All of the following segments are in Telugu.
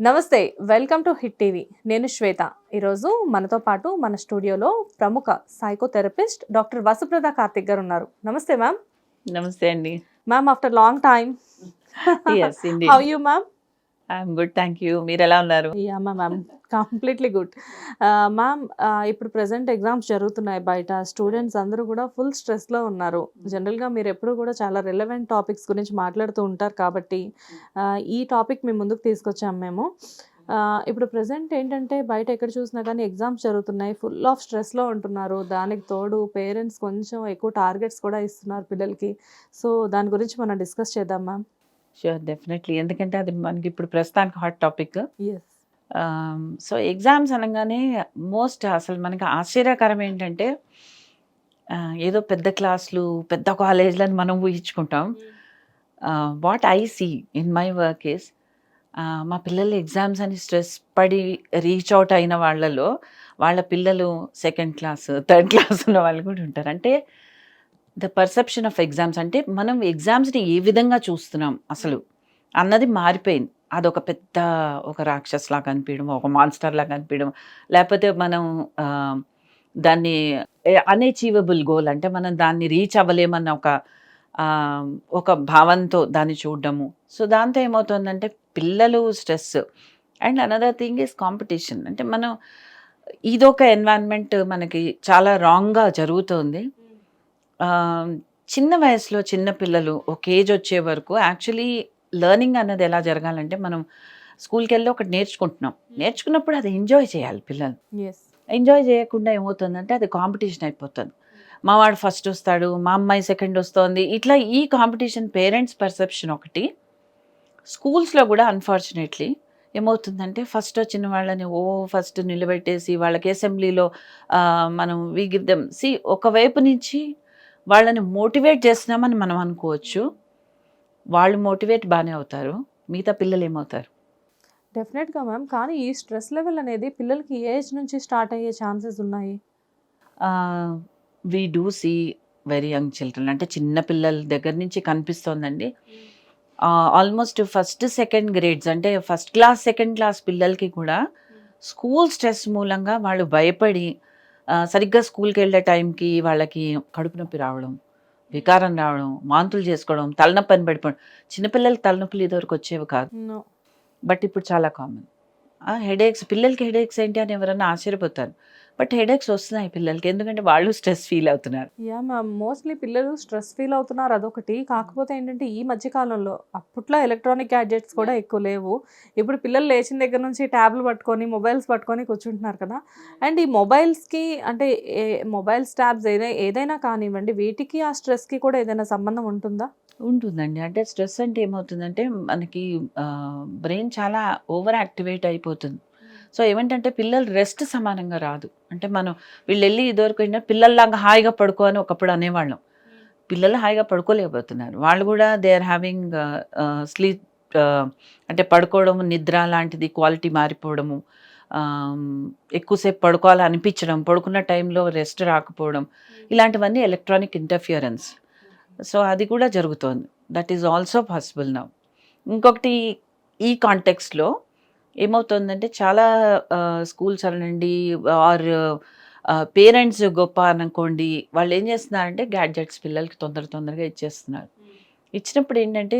నమస్తే వెల్కమ్ టు హిట్ టీవీ. నేను శ్వేత. ఈరోజు మనతో పాటు మన స్టూడియోలో ప్రముఖ సైకోథెరపిస్ట్ డాక్టర్ వసుప్రద కార్తిక్ గారు ఉన్నారు. నమస్తే మ్యామ్. నమస్తే అండి. Ma'am after long time. How you ma'am? I'm good thank you మీరు ఎలా ఉన్నారు? Yeah ma'am. Completely good. Ma'am ఇప్పుడు ప్రజెంట్ ఎగ్జామ్స్ జరుగుతున్నాయి బయట. స్టూడెంట్స్ అందరూ కూడా ఫుల్ స్ట్రెస్లో ఉన్నారు. జనరల్గా మీరు ఎప్పుడు కూడా చాలా రిలవెంట్ టాపిక్స్ గురించి మాట్లాడుతూ ఉంటారు కాబట్టి ఈ టాపిక్ మేము ముందుకు తీసుకొచ్చాము మేము. ఇప్పుడు ప్రజెంట్ ఏంటంటే బయట ఎక్కడ చూసినా కానీ ఎగ్జామ్స్ జరుగుతున్నాయి. ఫుల్ ఆఫ్ స్ట్రెస్లో ఉంటున్నారు. దానికి తోడు పేరెంట్స్ కొంచెం ఎక్కువ టార్గెట్స్ కూడా ఇస్తున్నారు పిల్లలకి. సో దాని గురించి మనం డిస్కస్ చేద్దాం మ్యామ్. షూర్ డెఫినెట్లీ ఎందుకంటే అది మనకి ఇప్పుడు ప్రస్తుతానికి hot topic yes so exams అనగానే మోస్ట్ అసలు మనకి ఆశ్చర్యకరం ఏంటంటే ఏదో పెద్ద క్లాసులు పెద్ద కాలేజ్లను మనం ఊహించుకుంటాం. What I see in my work is మా పిల్లలు ఎగ్జామ్స్ అని స్ట్రెస్ పడి రీచ్ అవుట్ అయిన వాళ్ళలో వాళ్ళ పిల్లలు సెకండ్ క్లాస్ థర్డ్ క్లాస్ ఉన్న వాళ్ళు కూడా ఉంటారు. అంటే ద పర్సెప్షన్ ఆఫ్ ఎగ్జామ్స్ అంటే మనం ఎగ్జామ్స్ని ఏ విధంగా చూస్తున్నాం అసలు అన్నది మారిపోయింది. అదొక పెద్ద ఒక రాక్షస్ లాగా అనిపించడం ఒక మాన్స్టర్ లాగా అనిపించడం లేకపోతే మనం దాన్ని అన్అచీవబుల్ గోల్ అంటే మనం దాన్ని రీచ్ అవ్వలేమన్న ఒక ఒక భావంతో దాన్ని చూడడము. సో దాంతో ఏమవుతుందంటే పిల్లలు stress and another thing is competition అంటే మనం ఇదొక ఎన్వైరన్మెంట్ మనకి చాలా రాంగ్గా జరుగుతుంది. చిన్న వయసులో చిన్న పిల్లలు ఒక ఏజ్ వచ్చే వరకు యాక్చువల్లీ లెర్నింగ్ అన్నది ఎలా జరగాలంటే మనం స్కూల్కి వెళ్ళి ఒకటి నేర్చుకుంటున్నాం. నేర్చుకున్నప్పుడు అది ఎంజాయ్ చేయాలి పిల్లలు. ఎంజాయ్ చేయకుండా ఏమవుతుందంటే అది కాంపిటీషన్ అయిపోతుంది. మా వాడు ఫస్ట్ వస్తాడు మా అమ్మాయి సెకండ్ వస్తుంది. ఇట్లా ఈ కాంపిటీషన్ పేరెంట్స్ పర్సెప్షన్ ఒకటి స్కూల్స్లో కూడా అన్ఫార్చునేట్లీ ఏమవుతుందంటే ఫస్ట్ వచ్చిన వాళ్ళని ఓ ఫస్ట్ నిలబెట్టేసి వాళ్ళకి అసెంబ్లీలో మనం వి గివ్ దెమ్ సి ఒకవైపు నుంచి వాళ్ళని మోటివేట్ చేస్తున్నామని మనం అనుకోవచ్చు. వాళ్ళు మోటివేట్ బాగానే అవుతారు. మిగతా పిల్లలు ఏమవుతారు? డెఫినెట్గా మ్యామ్. కానీ ఈ స్ట్రెస్ లెవెల్ అనేది పిల్లలకి ఏజ్ నుంచి స్టార్ట్ అయ్యే ఛాన్సెస్ ఉన్నాయి? We do see very young children. అంటే చిన్న పిల్లల దగ్గర నుంచి కనిపిస్తోందండి. ఆల్మోస్ట్ ఫస్ట్ సెకండ్ గ్రేడ్స్ అంటే ఫస్ట్ క్లాస్ సెకండ్ క్లాస్ పిల్లలకి కూడా స్కూల్ స్ట్రెస్ మూలంగా వాళ్ళు భయపడి సరిగ్గా స్కూల్కి వెళ్ళే టైంకి వాళ్ళకి కడుపు నొప్పి రావడం వికారం రావడం వాంతులు చేసుకోవడం తలనొప్పి అని పడిపోవడం చిన్నపిల్లలకి తలనొప్పులు ఇదివరకు వచ్చేవి కాదు. బట్ ఇప్పుడు చాలా కామన్ హెడేక్స్ పిల్లలకి హెడేక్స్ ఏంటి అని ఎవరైనా ఆశ్చర్యపోతారు. బట్ హెడేక్స్ వస్తున్నాయి పిల్లలకి ఎందుకంటే వాళ్ళు స్ట్రెస్ ఫీల్ అవుతున్నారు. యా మ్యామ్ మోస్ట్లీ పిల్లలు స్ట్రెస్ ఫీల్ అవుతున్నారు అదొకటి. కాకపోతే ఏంటంటే ఈ మధ్య కాలంలో అప్పట్లో ఎలక్ట్రానిక్ గ్యాడ్జెట్స్ కూడా ఎక్కువ లేవు. ఇప్పుడు పిల్లలు లేచిన దగ్గర నుంచి ట్యాబ్లు పట్టుకొని మొబైల్స్ పట్టుకొని కూర్చుంటున్నారు కదా. అండ్ ఈ మొబైల్స్కి అంటే ఏ మొబైల్స్ ట్యాబ్స్ ఏదైనా ఏదైనా కానివ్వండి వీటికి ఆ స్ట్రెస్కి కూడా ఏదైనా సంబంధం ఉంటుందా? ఉంటుందండి. అంటే స్ట్రెస్ అంటే ఏమవుతుందంటే మనకి బ్రెయిన్ చాలా ఓవర్ యాక్టివేట్ అయిపోతుంది. సో ఏమంటే పిల్లలు రెస్ట్ సమానంగా రాదు. అంటే మనం వీళ్ళు వెళ్ళి ఇదివరకు ఏంటంటే పిల్లల్లాగా హాయిగా పడుకో అని ఒకప్పుడు అనేవాళ్ళం. పిల్లలు హాయిగా పడుకోలేకపోతున్నారు. వాళ్ళు కూడా దే ఆర్ హ్యావింగ్ స్లీప్ అంటే పడుకోవడం నిద్ర లాంటిది క్వాలిటీ మారిపోవడము um, ఎక్కువసేపు పడుకోవాలి అనిపించడం పడుకున్న టైంలో రెస్ట్ రాకపోవడం ఇలాంటివన్నీ ఎలక్ట్రానిక్ ఇంటర్ఫియరెన్స్ సో అది కూడా జరుగుతోంది. That is also possible now ఇంకొకటి ఈ కాంటెక్స్లో ఏమవుతుందంటే చాలా స్కూల్స్ అనండి ఆర్ పేరెంట్స్ గొప్ప అనుకోండి వాళ్ళు ఏం చేస్తున్నారంటే గ్యాడ్జెట్స్ పిల్లలకి తొందర తొందరగా ఇచ్చేస్తున్నారు. ఇచ్చినప్పుడు ఏంటంటే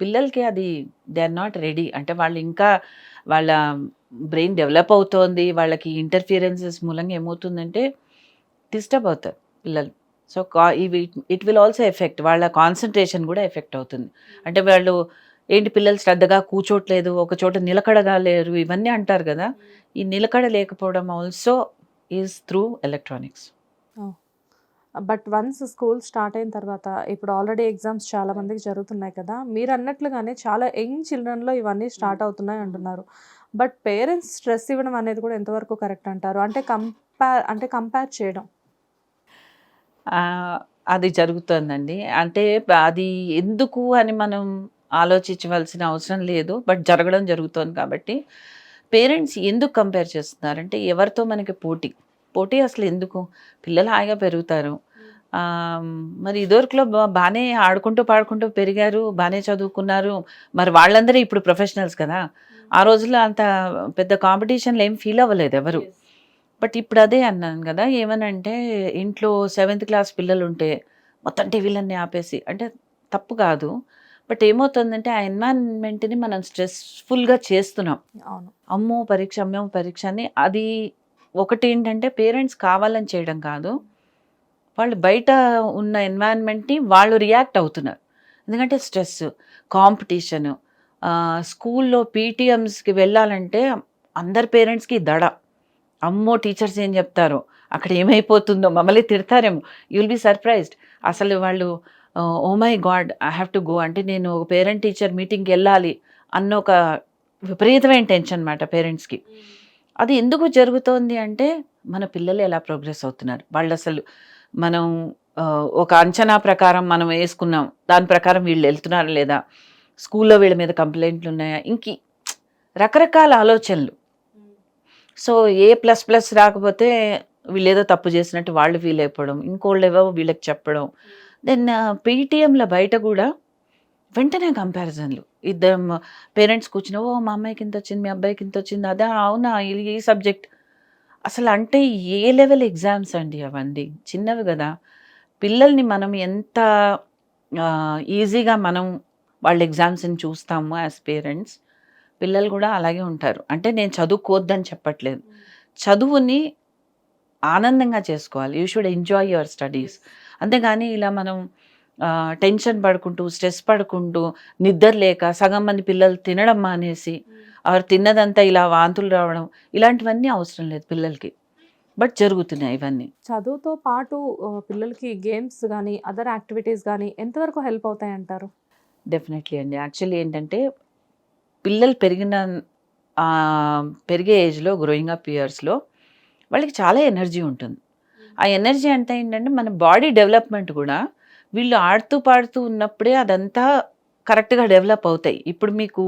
పిల్లలకి అది దే ఆర్ నాట్ రెడీ. అంటే వాళ్ళు ఇంకా వాళ్ళ బ్రెయిన్ డెవలప్ అవుతోంది వాళ్ళకి ఇంటర్ఫియరెన్సెస్ మూలంగా ఏమవుతుందంటే డిస్టర్బ్ అవుతారు పిల్లలు. సో కా ఇవి ఇట్ విల్ ఆల్సో ఎఫెక్ట్ వాళ్ళ కాన్సన్ట్రేషన్ కూడా ఎఫెక్ట్ అవుతుంది. అంటే వాళ్ళు ఏంటి పిల్లలు శ్రద్ధగా కూర్చోట్లేదు ఒక చోట నిలకడగా లేరు ఇవన్నీ అంటారు కదా. ఈ నిలకడ లేకపోవడం also is through electronics but once school start అయిన తర్వాత ఇప్పుడు ఆల్రెడీ ఎగ్జామ్స్ చాలా మందికి జరుగుతున్నాయి కదా. మీరు అన్నట్లుగానే చాలా యంగ్ చిల్డ్రన్లో ఇవన్నీ స్టార్ట్ అవుతున్నాయి అంటున్నారు. బట్ పేరెంట్స్ స్ట్రెస్ ఇవ్వడం అనేది కూడా ఎంతవరకు కరెక్ట్ అంటారు? అంటే కంపేర్ అంటే కంపేర్ చేయడం. అది జరుగుతుందండి. అంటే అది ఎందుకు అని మనం ఆలోచించవలసిన అవసరం లేదు బట్ జరగడం జరుగుతోంది కాబట్టి పేరెంట్స్ ఎందుకు కంపేర్ చేస్తున్నారంటే ఎవరితో మనకి పోటీ? పోటీ అసలు ఎందుకు? పిల్లలు హాయిగా పెరుగుతారు. మరి ఇదివరకులో బాగానే ఆడుకుంటూ పాడుకుంటూ పెరిగారు బాగానే చదువుకున్నారు. మరి వాళ్ళందరూ ఇప్పుడు ప్రొఫెషనల్స్ కదా. ఆ రోజుల్లో అంత పెద్ద కాంపిటీషన్లు ఏం ఫీల్ అవ్వలేదు ఎవరు. బట్ ఇప్పుడు అదే అన్నాను కదా ఏమనంటే ఇంట్లో సెవెంత్ క్లాస్ పిల్లలు ఉంటే మొత్తం టీవీలన్నీ ఆపేసి అంటే తప్పు కాదు. బట్ ఏమవుతుందంటే ఆ ఎన్వైరన్మెంట్ని మనం స్ట్రెస్ఫుల్గా చేస్తున్నాం. అవును. అమ్మో పరీక్ష అమ్మో పరీక్ష అని అది ఒకటి ఏంటంటే పేరెంట్స్ కావాలని చేయడం కాదు. వాళ్ళు బయట ఉన్న ఎన్వైరన్మెంట్ని వాళ్ళు రియాక్ట్ అవుతున్నారు. ఎందుకంటే స్ట్రెస్ కాంపిటీషను స్కూల్లో పీటీఎమ్స్కి వెళ్ళాలంటే అందరి పేరెంట్స్కి దడ. అమ్మో టీచర్స్ ఏం చెప్తారో అక్కడ ఏమైపోతుందో మమ్మల్ని తిడతారేమో. You will be surprised. అసలు వాళ్ళు ఓ my God I have to go. అంటే నేను ఒక పేరెంట్ టీచర్ మీటింగ్కి వెళ్ళాలి అన్న ఒక విపరీతమైన టెన్షన్ అనమాట పేరెంట్స్కి. అది ఎందుకు జరుగుతోంది అంటే మన పిల్లలు ఎలా ప్రోగ్రెస్ అవుతున్నారు? వాళ్ళు అసలు మనం ఒక అంచనా ప్రకారం మనం వేసుకున్నాం దాని ప్రకారం వీళ్ళు వెళ్తున్నారా లేదా? స్కూల్లో వీళ్ళ మీద కంప్లైంట్లు ఉన్నాయా? ఇంకి రకరకాల ఆలోచనలు. సో ఏ ప్లస్ ప్లస్ రాకపోతే వీళ్ళు ఏదో తప్పు చేసినట్టు వాళ్ళు ఫీల్ అయిపోవడం ఇంకోళ్ళు ఏవో వీళ్ళకి చెప్పడం. దెన్ పీటీఎంల బయట కూడా వెంటనే కంపారిజన్లు. ఇద్దరు పేరెంట్స్ కూర్చుని ఓ మా అమ్మాయికి ఇంత వచ్చింది మీ అబ్బాయికి ఇంత వచ్చింది. అదే అవునా ఈ సబ్జెక్ట్. అసలు అంటే ఏ లెవెల్ ఎగ్జామ్స్ అండి అవన్నీ? చిన్నవి కదా. పిల్లల్ని మనం ఎంత ఈజీగా మనం వాళ్ళ ఎగ్జామ్స్ని చూస్తాము యాజ్ పేరెంట్స్ పిల్లలు కూడా అలాగే ఉంటారు. అంటే నేను చదువుకోవద్దని చెప్పట్లేదు. చదువుని ఆనందంగా చేసుకోవాలి. You should enjoy your studies. అంతేగాని ఇలా మనం టెన్షన్ పడుకుంటూ స్ట్రెస్ పడుకుంటూ నిద్ర లేక సగం మంది పిల్లలు తినడం మానేసి ఆరు తిన్నదంతా ఇలా వాంతులు రావడం ఇలాంటివన్నీ అవసరం లేదు పిల్లలకి. బట్ జరుగుతున్నాయి ఇవన్నీ. చదువుతో పాటు పిల్లలకి గేమ్స్ కానీ అదర్ యాక్టివిటీస్ కానీ ఎంతవరకు హెల్ప్ అవుతాయి అంటారు డెఫినెట్లీ అండి. యాక్చువల్లీ ఏంటంటే పిల్లలు పెరిగిన పెరిగే ఏజ్లో గ్రోయింగ్ అప్ ఇయర్స్లో వాళ్ళకి చాలా ఎనర్జీ ఉంటుంది. ఆ ఎనర్జీ అంతా ఏంటంటే మన బాడీ డెవలప్మెంట్ కూడా వీళ్ళు ఆడుతూ పాడుతూ ఉన్నప్పుడే అదంతా కరెక్ట్గా డెవలప్ అవుతాయి. ఇప్పుడు మీకు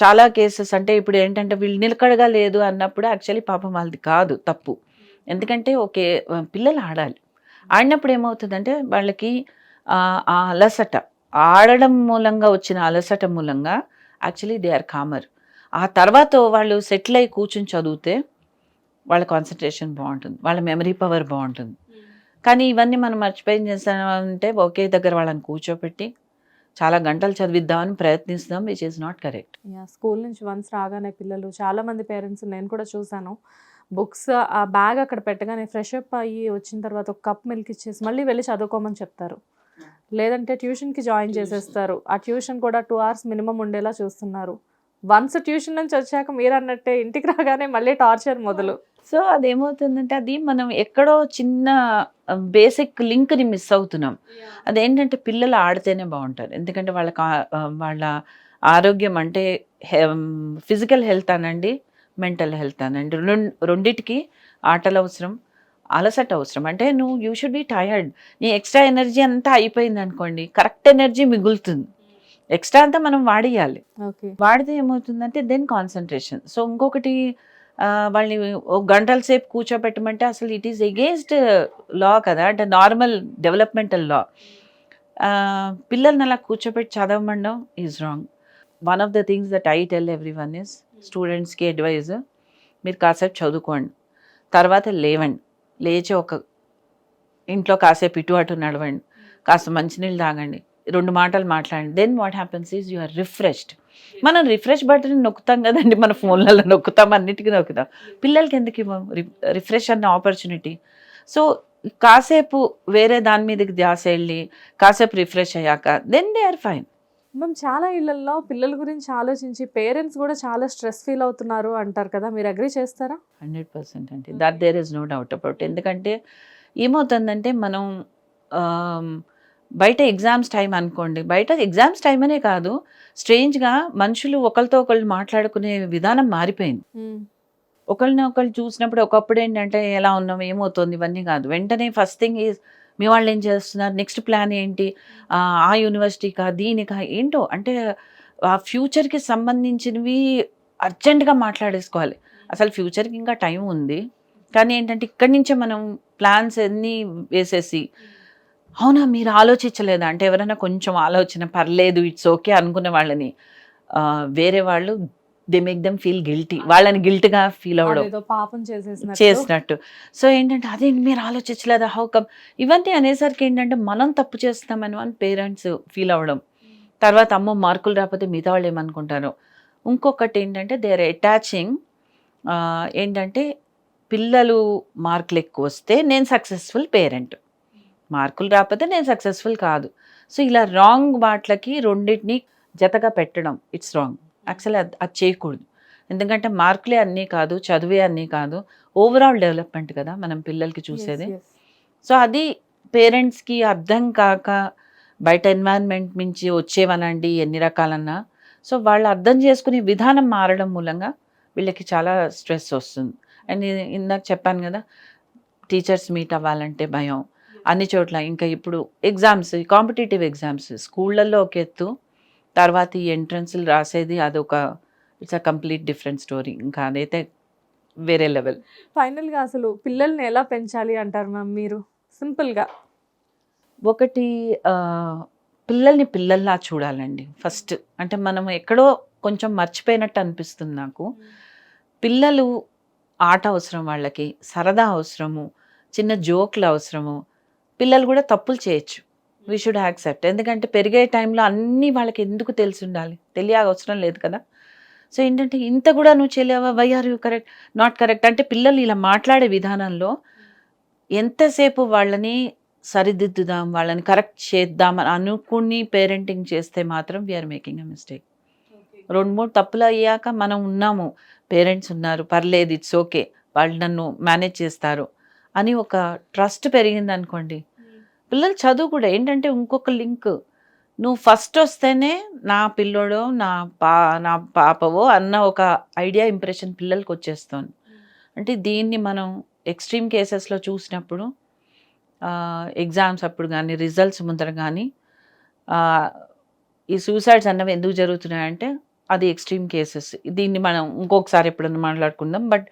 చాలా కేసెస్ అంటే ఇప్పుడు ఏంటంటే వీళ్ళు నిలకడగా లేదు అన్నప్పుడు యాక్చువల్లీ పాపం వాళ్ళది కాదు తప్పు. ఎందుకంటే ఓకే పిల్లలు ఆడాలి. ఆడినప్పుడు ఏమవుతుందంటే వాళ్ళకి ఆ ఆ అలసట ఆడడం మూలంగా వచ్చిన అలసట మూలంగా యాక్చువల్లీ దే ఆర్ కామర్. ఆ తర్వాత వాళ్ళు సెటిల్ అయి కూర్చుని చదివితే వాళ్ళ కాన్సన్ట్రేషన్ బాగుంటుంది వాళ్ళ మెమరీ పవర్ బాగుంటుంది. కానీ ఇవన్నీ మనం మర్చిపోయి చేస్తామంటే ఒకే దగ్గర వాళ్ళని కూర్చోపెట్టి చాలా గంటలు చదివిద్దామని ప్రయత్నిస్తాం which is not correct yeah school నుంచి వన్స్ రాగానే పిల్లలు చాలా మంది పేరెంట్స్ నేను కూడా చూసాను బుక్స్ ఆ బ్యాగ్ అక్కడ పెట్టగానే ఫ్రెష్ అప్ అయ్యి వచ్చిన తర్వాత ఒక కప్ మిల్క్ ఇచ్చేసి మళ్ళీ వెళ్ళి చదువుకోమని చెప్తారు. లేదంటే ట్యూషన్కి జాయిన్ చేసేస్తారు. ఆ ట్యూషన్ కూడా టూ అవర్స్ మినిమం ఉండేలా చూస్తున్నారు. వన్స్ ట్యూషన్ నుంచి వచ్చాక మీరు అన్నట్టే ఇంటికి రాగానే మళ్ళీ టార్చర్ మొదలు. సో అదేమవుతుందంటే అది మనం ఎక్కడో చిన్న బేసిక్ లింక్ని మిస్ అవుతున్నాం. అదేంటంటే పిల్లలు ఆడితేనే బాగుంటారు. ఎందుకంటే ఆ, వాళ్ళ ఆరోగ్యం అంటే ఫిజికల్ హెల్త్ అనండి మెంటల్ హెల్త్ అనండి. రెండు రెండిటికి ఆటలు అవసరం అలసట అవసరం. అంటే నువ్వు యూ షుడ్ బి టయర్డ్ నీ ఎక్స్ట్రా ఎనర్జీ అంతా అయిపోయింది అనుకోండి కరెక్ట్ ఎనర్జీ మిగులుతుంది. ఎక్స్ట్రా అంతా మనం వాడేయాలి. వాడితే ఏమవుతుందంటే దెన్ కాన్సన్ట్రేషన్. సో ఇంకొకటి వాళ్ళని ఒక గంటల సేపు కూర్చోబెట్టమంటే అసలు ఇట్ ఈస్ ఎగేన్స్ట్ లా కదా అంటే నార్మల్ డెవలప్మెంటల్ లా పిల్లల్ని అలా కూర్చోబెట్టి చదవమండం is wrong one of the things that I tell everyone is స్టూడెంట్స్కి అడ్వైజ్ మీరు కాసేపు చదువుకోండి తర్వాత లేవండి. లేచి ఒక ఇంట్లో కాసేపు ఇటు అటు నడవండి కాస్త మంచినీళ్ళు తాగండి రెండు మాటలు మాట్లాడండి. Then what happens is you are refreshed మనం రిఫ్రెష్ బటన్ నొక్కుతాం కదండి మన ఫోన్లలో నొక్కుతాం అన్నిటికీ నొక్కుతాం. పిల్లలకి ఎందుకు ఇవ్వం? రిఫ్రెష్ అన్న ఆపర్చునిటీ. సో కాసేపు వేరే దాని మీదకి ధ్యాస వెళ్ళి కాసేపు రిఫ్రెష్ అయ్యాక దెన్ దే ఆర్ ఫైన్ మేము చాలా ఇళ్ళలో పిల్లల గురించి ఆలోచించి పేరెంట్స్ కూడా చాలా స్ట్రెస్ ఫీల్ అవుతున్నారు అంటారు కదా మీరు అగ్రి చేస్తారా? హండ్రెడ్ పర్సెంట్ అంటే that there is no doubt about ఎందుకంటే ఏమవుతుందంటే మనం బయట ఎగ్జామ్స్ టైం అనుకోండి. బయట ఎగ్జామ్స్ టైం అనే కాదు. స్ట్రేంజ్గా మనుషులు ఒకరితో ఒకళ్ళు మాట్లాడుకునే విధానం మారిపోయింది. ఒకళ్ళని ఒకళ్ళు చూసినప్పుడు ఒకప్పుడు ఏంటంటే ఎలా ఉన్నాం ఏమవుతుంది ఇవన్నీ కాదు. వెంటనే ఫస్ట్ థింగ్ ఈజ్ మీ వాళ్ళు ఏం చేస్తున్నారు? నెక్స్ట్ ప్లాన్ ఏంటి? ఆ, ఆ యూనివర్సిటీకా దీనికా ఏంటో? అంటే ఆ ఫ్యూచర్కి సంబంధించినవి అర్జెంటుగా మాట్లాడేసుకోవాలి. అసలు ఫ్యూచర్కి ఇంకా టైం ఉంది. కానీ ఏంటంటే ఇక్కడి నుంచే మనం ప్లాన్స్ అన్నీ వేసేసి అవునా మీరు ఆలోచించలేదా? అంటే ఎవరైనా కొంచెం ఆలోచన పర్లేదు ఇట్స్ ఓకే అనుకునే వాళ్ళని. వేరే వాళ్ళు they make them feel guilty. వాళ్ళని గిల్ట్గా ఫీల్ అవ్వడం. పాపం చేసినట్టు. సో ఏంటంటే అదే మీరు ఆలోచించలేదా? హౌ కమ్ ఇవన్నీ అనేసరికి ఏంటంటే మనం తప్పు చేస్తామని అని పేరెంట్స్ ఫీల్ అవ్వడం. తర్వాత అమ్మో మార్కులు రాకపోతే మిగతా వాళ్ళు ఏమనుకుంటారు? ఇంకొకటి ఏంటంటే దే ఆర్ అటాచింగ్ ఏంటంటే పిల్లలు మార్కులు ఎక్కువ వస్తే నేను సక్సెస్ఫుల్ పేరెంట్ మార్కులు రాకపోతే నేను సక్సెస్ఫుల్ కాదు. సో ఇలా రాంగ్ వాటికి రెండింటిని జతగా పెట్టడం ఇట్స్ రాంగ్ యాక్చువల్లీ అది అది చేయకూడదు. ఎందుకంటే మార్కులే అన్నీ కాదు చదువే అన్నీ కాదు. ఓవరాల్ డెవలప్మెంట్ కదా మనం పిల్లలకి చూసేది. సో అది పేరెంట్స్కి అర్థం కాక బయట ఎన్వైరన్మెంట్ నుంచి వచ్చేవనండి ఎన్ని రకాలన్నా. సో వాళ్ళు అర్థం చేసుకునే విధానం మారడం మూలంగా వీళ్ళకి చాలా స్ట్రెస్ వస్తుంది. అండ్ ఇది ఇందాక చెప్పాను కదా టీచర్స్ మీట్ అవ్వాలంటే భయం. అన్ని చోట్ల. ఇంకా ఇప్పుడు ఎగ్జామ్స్ కాంపిటేటివ్ ఎగ్జామ్స్ స్కూళ్ళల్లో ఒక ఎత్తు తర్వాత ఈ ఎంట్రన్స్లు రాసేది అదొక it's a complete different story ఇంకా అదైతే వేరే లెవెల్ ఫైనల్గా అసలు పిల్లల్ని ఎలా పెంచాలి అంటారు మ్యామ్ మీరు? సింపుల్గా. ఒకటి పిల్లల్ని పిల్లల్లా చూడాలండి. ఫస్ట్ అంటే మనం ఎక్కడో కొంచెం మర్చిపోయినట్టు అనిపిస్తుంది నాకు. పిల్లలు ఆట అవసరం వాళ్ళకి సరదా అవసరము చిన్న జోకులు అవసరము పిల్లలు కూడా తప్పులు చేయొచ్చు. వీ షుడ్ యాక్సెప్ట్ ఎందుకంటే పెరిగే టైంలో అన్నీ వాళ్ళకి ఎందుకు తెలిసి ఉండాలి? తెలియ అవసరం లేదు కదా. సో ఏంటంటే ఇంత కూడా నువ్వు చేయలేవా? Why are you correct not correct అంటే పిల్లలు ఇలా మాట్లాడే విధానంలో ఎంతసేపు వాళ్ళని సరిదిద్దుదాం వాళ్ళని కరెక్ట్ చేద్దాం అని అనుకుని పేరెంటింగ్ చేస్తే మాత్రం వీఆర్ మేకింగ్ అ మిస్టేక్ రెండు మూడు తప్పులు అయ్యాక మనం ఉన్నాము. పేరెంట్స్ ఉన్నారు. పర్లేదు ఇట్స్ ఓకే వాళ్ళు నన్ను మేనేజ్ చేస్తారు అని ఒక ట్రస్ట్ పెరిగింది అనుకోండి పిల్లలు చదువు కూడా ఏంటంటే ఇంకొక లింక్. నువ్వు ఫస్ట్ వస్తేనే నా పిల్లోడో నా పా నా పాపవో అన్న ఒక ఐడియా ఇంప్రెషన్ పిల్లలకి వచ్చేస్తుంది. అంటే దీన్ని మనం ఎక్స్ట్రీమ్ కేసెస్లో చూసినప్పుడు ఎగ్జామ్స్ అప్పుడు కానీ రిజల్ట్స్ ముందర కానీ ఈ సూసైడ్స్ అన్నవి ఎందుకు జరుగుతున్నాయంటే అది ఎక్స్ట్రీమ్ కేసెస్ దీన్ని మనం ఇంకొకసారి ఎప్పుడన్నా మాట్లాడుకుందాం. బట్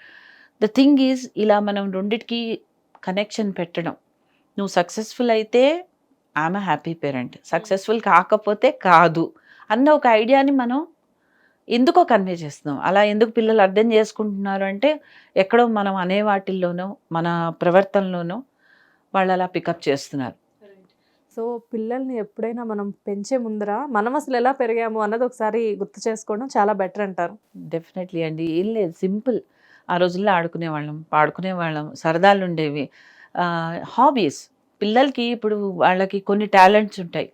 ద థింగ్ ఈజ్ ఇలా మనం రెండిటికి కనెక్షన్ పెట్టడం. నువ్వు సక్సెస్ఫుల్ అయితే ఆమె హ్యాపీ పేరెంట్ సక్సెస్ఫుల్ కాకపోతే కాదు అన్న ఒక ఐడియాని మనం ఎందుకో కన్వే చేస్తున్నాం. అలా ఎందుకు పిల్లలు అర్థం చేసుకుంటున్నారు అంటే ఎక్కడో మనం అనే వాటిల్లోనో మన ప్రవర్తనలోనో వాళ్ళు అలా పికప్ చేస్తున్నారు. సో పిల్లల్ని ఎప్పుడైనా మనం పెంచే ముందర మనం అసలు ఎలా పెరిగాము అన్నది ఒకసారి గుర్తు చేసుకోవడం చాలా బెటర్ అంటారు. డెఫినెట్లీ అండి. ఏం లేదు సింపుల్ ఆ రోజుల్లో ఆడుకునే వాళ్ళం పాడుకునే వాళ్ళం సరదాలు ఉండేవి. హాబీస్ పిల్లలకి ఇప్పుడు వాళ్ళకి కొన్ని టాలెంట్స్ ఉంటాయి.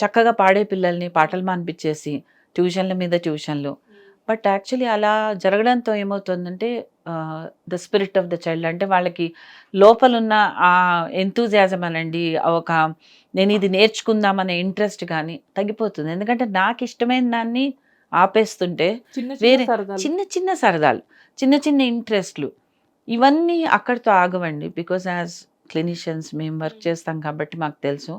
చక్కగా పాడే పిల్లల్ని పాటలు మానిపించేసి ట్యూషన్ల మీద ట్యూషన్లు బట్ యాక్చువల్లీ అలా జరగడంతో ఏమవుతుందంటే the spirit of the child అంటే వాళ్ళకి లోపలున్న ఆ ఎంతూజియాజం అనండి ఒక నేను ఇది నేర్చుకుందామనే ఇంట్రెస్ట్ కానీ తగ్గిపోతుంది. ఎందుకంటే నాకు ఇష్టమైన దాన్ని ఆపేస్తుంటే వేరే చిన్న చిన్న సరదాలు చిన్న చిన్న ఇంట్రెస్ట్లు ఇవన్నీ అక్కడితో ఆగవండి. బికాజ్ యాజ్ క్లినిషియన్స్ మేము వర్క్ చేస్తాం కాబట్టి మాకు తెలుసు.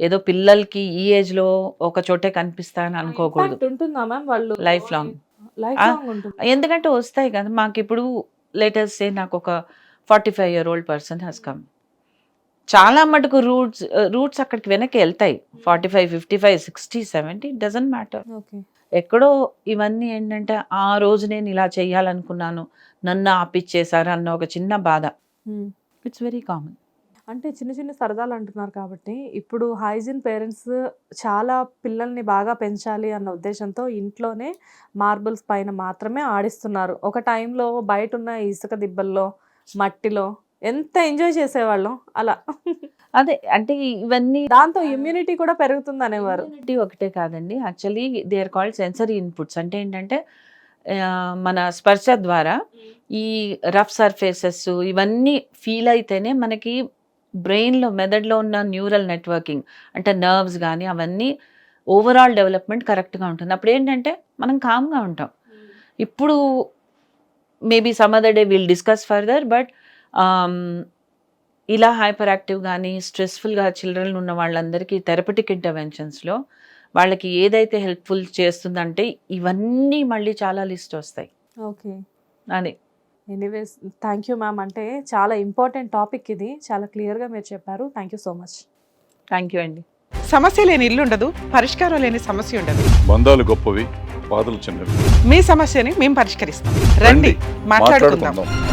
ఏదో పిల్లలకి ఈ ఏజ్లో ఒక చోటే కనిపిస్తా అని అనుకోకూడదు. ఉంటుందా మ్యామ్ వాళ్ళు? లైఫ్ లాంగ్ ఎందుకంటే వస్తాయి కదా. మాకు ఇప్పుడు లేటెస్ట్ సే నాకు ఒక forty five year old person has come చాలా మటుకు రూట్స్ రూట్స్ అక్కడికి వెనక్కి వెళ్తాయి. Forty five fifty five sixty seventy doesn't matter okay ఎక్కడో ఇవన్నీ ఏంటంటే ఆ రోజు నేను ఇలా చేయాలనుకున్నాను నన్ను ఆపిచ్చేశారు అన్న ఒక చిన్న బాధ. ఇట్స్ వెరీ కామన్ అంటే చిన్న చిన్న సరదాలు అంటున్నారు కాబట్టి ఇప్పుడు హైజీన్ పేరెంట్స్ చాలా పిల్లల్ని బాగా పెంచాలి అన్న ఉద్దేశంతో ఇంట్లోనే మార్బుల్స్ పైన మాత్రమే ఆడిస్తున్నారు. ఒక టైంలో బయట ఉన్న ఇసుక దిబ్బల్లో మట్టిలో ఎంత ఎంజాయ్ చేసేవాళ్ళం? అలా. అదే అంటే ఇవన్నీ దాంతో ఇమ్యూనిటీ కూడా పెరుగుతుంది అనేవారు Immunity ఒకటే కాదండి. Actually they are called sensory inputs అంటే ఏంటంటే మన స్పర్శ ద్వారా ఈ రఫ్ సర్ఫేసెస్ ఇవన్నీ ఫీల్ అయితేనే మనకి బ్రెయిన్లో మెదడులో ఉన్న న్యూరల్ నెట్వర్కింగ్ అంటే నర్వ్స్ కానీ అవన్నీ ఓవరాల్ డెవలప్మెంట్ కరెక్ట్గా ఉంటుంది. అప్పుడు ఏంటంటే మనం కామ్గా ఉంటాం. ఇప్పుడు maybe some other day will discuss further but ఇలా హైపర్ యాక్టివ్ కానీ స్ట్రెస్ఫుల్గా చిల్డ్రన్ ఉన్న వాళ్ళందరికీ థెరపటిక్ ఇంటర్వెన్షన్స్లో వాళ్ళకి ఏదైతే హెల్ప్ఫుల్ చేస్తుందంటే ఇవన్నీ మళ్ళీ చాలా లిస్ట్ వస్తాయి. ఓకే. అది. ఎనీవేస్ థ్యాంక్ యూ మ్యామ్ అంటే చాలా ఇంపార్టెంట్ టాపిక్ ఇది. చాలా క్లియర్గా మీరు చెప్పారు. Thank you so much thank you అండి. సమస్య లేని ఇల్లు ఉండదు పరిష్కారం లేని సమస్య ఉండదు. బంధాలు గొప్పవి బాధలు చిన్నవి. మీ సమస్యని మేము పరిష్కరిస్తాం. రండి మాట్లాడుకుందాం. మాట్లాడుకుందాం.